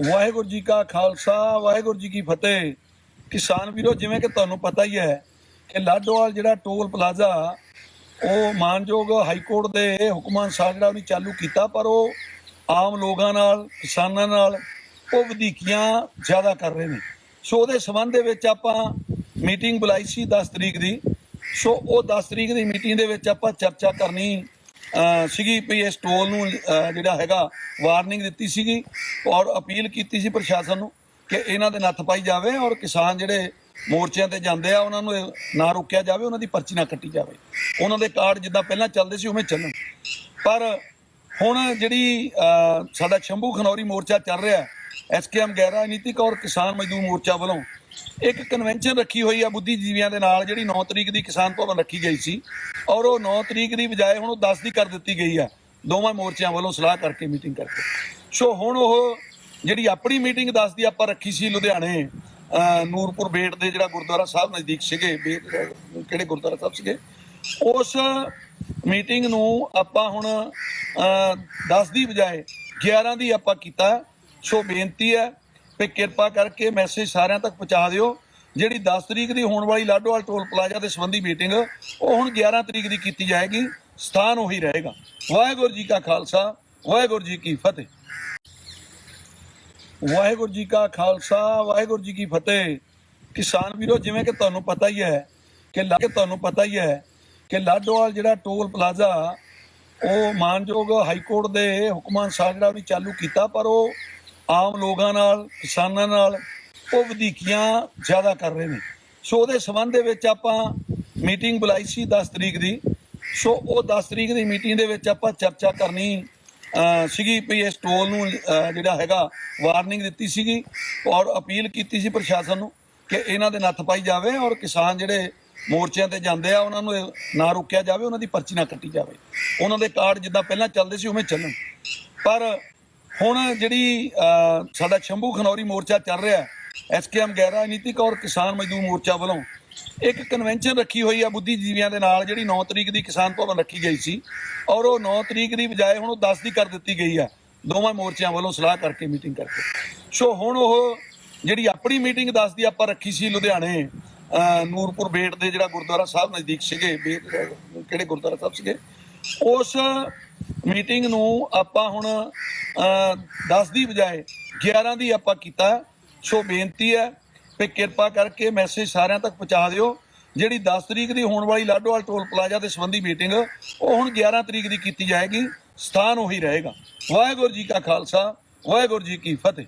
ਵਾਹਿਗੁਰੂ ਜੀ ਕਾ ਖਾਲਸਾ, ਵਾਹਿਗੁਰੂ ਜੀ ਕੀ ਫਤਿਹ। ਕਿਸਾਨ ਵੀਰੋ, ਜਿਵੇਂ ਕਿ ਤੁਹਾਨੂੰ ਪਤਾ ਹੀ ਹੈ ਕਿ ਲਾਡੋਵਾਲ ਜਿਹੜਾ ਟੋਲ ਪਲਾਜ਼ਾ, ਉਹ ਮਾਨਯੋਗ ਹਾਈ ਕੋਰਟ ਦੇ ਹੁਕਮਾਂ ਅਨੁਸਾਰ ਜਿਹੜਾ ਉਹਨੇ ਚਾਲੂ ਕੀਤਾ, ਪਰ ਉਹ ਆਮ ਲੋਕਾਂ ਨਾਲ, ਕਿਸਾਨਾਂ ਨਾਲ ਉਹ ਵਧੀਕੀਆਂ ਜ਼ਿਆਦਾ ਕਰ ਰਹੇ ਨੇ। ਸੋ ਉਹਦੇ ਸੰਬੰਧ ਦੇ ਵਿੱਚ ਆਪਾਂ ਮੀਟਿੰਗ ਬੁਲਾਈ ਸੀ 10 ਤਰੀਕ ਦੀ। ਸੋ ਉਹ 10 ਤਰੀਕ ਦੀ ਮੀਟਿੰਗ ਦੇ ਵਿੱਚ ਆਪਾਂ ਚਰਚਾ ਕਰਨੀ ਸੀਗੀ ਵੀ ਇਸ ਟੋਲ ਨੂੰ ਜਿਹੜਾ ਹੈਗਾ ਵਾਰਨਿੰਗ ਦਿੱਤੀ ਸੀਗੀ ਔਰ ਅਪੀਲ ਕੀਤੀ ਸੀ ਪ੍ਰਸ਼ਾਸਨ ਨੂੰ ਕਿ ਇਹਨਾਂ ਦੇ ਨੱਥ ਪਾਈ ਜਾਵੇ ਔਰ ਕਿਸਾਨ ਜਿਹੜੇ ਮੋਰਚਿਆਂ ਤੇ ਜਾਂਦੇ ਆ, ਉਹਨਾਂ ਨੂੰ ਇਹ ਨਾ ਰੋਕਿਆ ਜਾਵੇ, ਉਹਨਾਂ ਦੀ ਪਰਚੀ ਨਾ ਕੱਟੀ ਜਾਵੇ। ਉਹਨਾਂ ਦੇ ਕਾਰਡ ਜਿੱਦਾਂ ਪਹਿਲਾਂ ਚੱਲਦੇ ਸੀ, ਉਵੇਂ ਚੱਲਣ। ਪਰ ਹੁਣ ਜਿਹੜੀ ਸਾਡਾ ਸ਼ੰਭੂ ਖਨੌਰੀ ਮੋਰਚਾ ਚੱਲ ਰਿਹਾ ਹੈ ਐਸਕੇਐਮ ਗੈਰ ਰਾਜਨੀਤਿਕ ਔਰ ਕਿਸਾਨ ਮਜ਼ਦੂਰ ਮੋਰਚਾ ਵੱਲੋਂ ਇੱਕ ਕਨਵੈਨਸ਼ਨ ਰੱਖੀ ਹੋਈ ਆ ਬੁੱਧੀਜੀਵੀਆਂ ਦੇ ਨਾਲ ਜਿਹੜੀ 9 ਤਰੀਕ ਦੀ ਕਿਸਾਨ ਭਵਨ ਰੱਖੀ ਗਈ ਸੀ। ਔਰ ਉਹ 9 ਤਰੀਕ ਦੀ ਬਜਾਏ ਹੁਣ ਉਹ 10 ਦੀ ਕਰ ਦਿੱਤੀ ਗਈ ਆ। ਦੋਵਾਂ ਮੋਰਚਿਆਂ ਵੱਲੋਂ ਸਲਾਹ ਕਰਕੇ ਮੀਟਿੰਗ ਕਰਕੇ। ਸੋ ਹੁਣ ਉਹ ਜਿਹੜੀ ਆਪਣੀ ਮੀਟਿੰਗ 10 ਦੀ ਆਪਾਂ ਰੱਖੀ ਸੀ ਲੁਧਿਆਣੇ ਨੂਰਪੁਰ ਬੇਟ ਦੇ ਜਿਹੜਾ ਗੁਰਦੁਆਰਾ ਸਾਹਿਬ ਨਜ਼ਦੀਕ ਸੀਗੇ ਬੇਟ ਕਿਹੜੇ ਗੁਰਦੁਆਰਾ ਸਾਹਿਬ ਸੀਗੇ? ਉਸ ਮੀਟਿੰਗ ਨੂੰ ਆਪਾਂ ਹੁਣ ਅਹ, 10 ਦੀ ਬਜਾਏ 11 ਦੀ ਆਪਾਂ ਕੀਤਾ। ਸੋ ਬੇਨਤੀ ਹੈ ਕਿ ਕਿਰਪਾ ਕਰਕੇ ਮੈਸੇਜ ਸਾਰਿਆਂ ਤੱਕ ਪਹੁੰਚਾ ਦਿਓ। ਜਿਹੜੀ 10 ਤਰੀਕ ਦੀ ਹੋਣ ਵਾਲੀ ਲਾਡੋਵਾਲ ਟੋਲ ਪਲਾਜ਼ਾ ਦੇ ਸੰਬੰਧੀ ਮੀਟਿੰਗ, ਉਹ ਹੁਣ 11 ਤਰੀਕ ਦੀ ਕੀਤੀ ਜਾਏਗੀ। ਸਥਾਨ ਉਹੀ ਰਹੇਗਾ। ਵਾਹਿਗੁਰੂ ਜੀ ਕਾ ਖਾਲਸਾ, ਵਾਹਿਗੁਰੂ ਜੀ ਕੀ ਫਤਿਹ। ਵਾਹਿਗੁਰੂ ਜੀ ਕਾ ਖਾਲਸਾ, ਵਾਹਿਗੁਰੂ ਜੀ ਕੀ ਫਤਿਹ। ਕਿਸਾਨ ਵੀਰੋ, ਜਿਵੇਂ ਕਿ ਤੁਹਾਨੂੰ ਪਤਾ ਹੀ ਹੈ ਕਿ ਲਾ ਤੁਹਾਨੂੰ ਪਤਾ ਹੀ ਹੈ ਕਿ ਲਾਡੋਵਾਲ ਜਿਹੜਾ ਟੋਲ ਪਲਾਜ਼ਾ, ਉਹ ਮਾਨਯੋਗ ਹਾਈ ਕੋਰਟ ਦੇ ਹੁਕਮਾਂ ਅਨੁਸਾਰ ਜਿਹੜਾ ਉਹਨੇ ਚਾਲੂ ਕੀਤਾ, ਪਰ ਉਹ ਆਮ ਲੋਕਾਂ ਨਾਲ, ਕਿਸਾਨਾਂ ਨਾਲ ਉਹ ਵਧੀਕੀਆਂ ਜ਼ਿਆਦਾ ਕਰ ਰਹੇ ਨੇ। ਸੋ ਉਹਦੇ ਸੰਬੰਧ ਦੇ ਵਿੱਚ ਆਪਾਂ ਮੀਟਿੰਗ ਬੁਲਾਈ ਸੀ 10 ਤਰੀਕ ਦੀ। ਸੋ ਉਹ 10 ਤਰੀਕ ਦੀ ਮੀਟਿੰਗ ਦੇ ਵਿੱਚ ਆਪਾਂ ਚਰਚਾ ਕਰਨੀ ਸੀਗੀ ਵੀ ਇਸ ਟੋਲ ਨੂੰ ਜਿਹੜਾ ਹੈਗਾ, ਵਾਰਨਿੰਗ ਦਿੱਤੀ ਸੀਗੀ ਔਰ ਅਪੀਲ ਕੀਤੀ ਸੀ ਪ੍ਰਸ਼ਾਸਨ ਨੂੰ ਕਿ ਇਹਨਾਂ ਦੇ ਨੱਥ ਪਾਈ ਜਾਵੇ ਔਰ ਕਿਸਾਨ ਜਿਹੜੇ ਮੋਰਚਿਆਂ ਤੇ ਜਾਂਦੇ ਆ, ਉਹਨਾਂ ਨੂੰ ਇਹ ਨਾ ਰੋਕਿਆ ਜਾਵੇ, ਉਹਨਾਂ ਦੀ ਪਰਚੀ ਨਾ ਕੱਟੀ ਜਾਵੇ। ਉਹਨਾਂ ਦੇ ਕਾਰਡ ਜਿੱਦਾਂ ਪਹਿਲਾਂ ਚੱਲਦੇ ਸੀ, ਉਵੇਂ ਚੱਲਣ। ਪਰ ਹੁਣ ਜਿਹੜੀ ਸਾਡਾ ਸ਼ੰਭੂ ਖਨੌਰੀ ਮੋਰਚਾ ਚੱਲ ਰਿਹਾ ਹੈ ਐਸਕੇਐਮ ਗੈਰ ਰਾਜਨੀਤਿਕ ਔਰ ਕਿਸਾਨ ਮਜ਼ਦੂਰ ਮੋਰਚਾ ਵੱਲੋਂ ਇੱਕ ਕਨਵੈਨਸ਼ਨ ਰੱਖੀ ਹੋਈ ਆ ਬੁੱਧੀਜੀਵੀਆਂ ਦੇ ਨਾਲ, ਜਿਹੜੀ 9 ਤਰੀਕ ਦੀ ਕਿਸਾਨ ਭਵਨ ਰੱਖੀ ਗਈ ਸੀ ਔਰ ਉਹ 9 ਤਰੀਕ ਦੀ ਬਜਾਏ ਹੁਣ ਉਹ 10 ਦੀ ਕਰ ਦਿੱਤੀ ਗਈ ਆ ਦੋਵਾਂ ਮੋਰਚਿਆਂ ਵੱਲੋਂ ਸਲਾਹ ਕਰਕੇ ਮੀਟਿੰਗ ਕਰਕੇ। ਸੋ ਹੁਣ ਉਹ ਜਿਹੜੀ ਆਪਣੀ ਮੀਟਿੰਗ 10 ਦੀ ਆਪਾਂ ਰੱਖੀ ਸੀ ਲੁਧਿਆਣੇ ਨੂਰਪੁਰ ਬੇਟ ਦੇ ਜਿਹੜਾ ਗੁਰਦੁਆਰਾ ਸਾਹਿਬ ਨਜ਼ਦੀਕ ਸੀਗੇ ਕਿਹੜੇ ਗੁਰਦੁਆਰਾ ਸਾਹਿਬ ਸੀਗੇ, ਉਸ ਮੀਟਿੰਗ ਨੂੰ ਆਪਾਂ ਹੁਣ 10 ਦੀ ਬਜਾਏ 11 ਦੀ ਆਪਾਂ ਕੀਤਾ। ਸੋ ਬੇਨਤੀ ਹੈ ਕਿ ਕਿਰਪਾ ਕਰਕੇ ਮੈਸੇਜ ਸਾਰਿਆਂ ਤੱਕ ਪਹੁੰਚਾ ਦਿਓ। ਜਿਹੜੀ 10 ਤਰੀਕ ਦੀ ਹੋਣ ਵਾਲੀ ਲਾਡੋਵਾਲ ਟੋਲ ਪਲਾਜ਼ਾ ਦੇ ਸੰਬੰਧੀ ਮੀਟਿੰਗ ਉਹ ਹੁਣ 11 ਤਰੀਕ ਦੀ ਕੀਤੀ ਜਾਏਗੀ। ਸਥਾਨ ਉਹੀ ਰਹੇਗਾ। ਵਾਹਿਗੁਰੂ ਜੀ ਕਾ ਖਾਲਸਾ, ਵਾਹਿਗੁਰੂ ਜੀ ਕੀ ਫਤਿਹ।